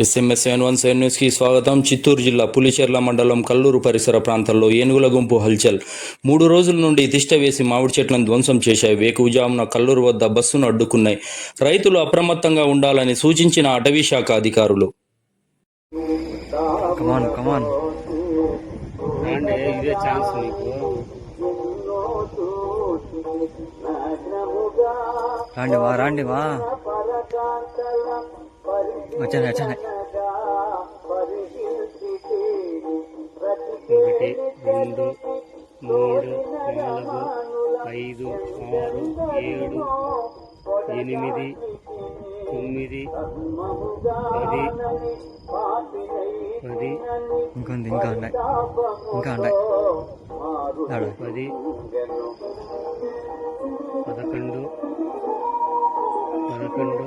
SMS seven one seven న్యూస్కి స్వాగతం. చిత్తూరు జిల్లా పులిచెర్ల మండలం కల్లూరు పరిసర ప్రాంతాల్లో ఏనుగుల గుంపు హల్చల్. మూడు రోజుల నుండి తిష్ట వేసి మామిడి చెట్లను ధ్వంసం చేశాయి. వేకువజామున కల్లూరు వద్ద బస్సును అడ్డుకున్నాయి. రైతులు అప్రమత్తంగా ఉండాలని సూచించిన అటవీ శాఖ అధికారులు. కమాన్ కమాన్ ఇదే ఛాన్స్ రాండి వా రాండి వా. వచ్చాను వచ్చాను ఒకటి రెండు మూడు నాలుగు ఐదు ఆరు ఏడు ఎనిమిది తొమ్మిది పది పది ఇంకొంది ఇంకా ఉన్నాయి. ఇంకా ఉన్నాయి. పది పదకొండు పదకొండు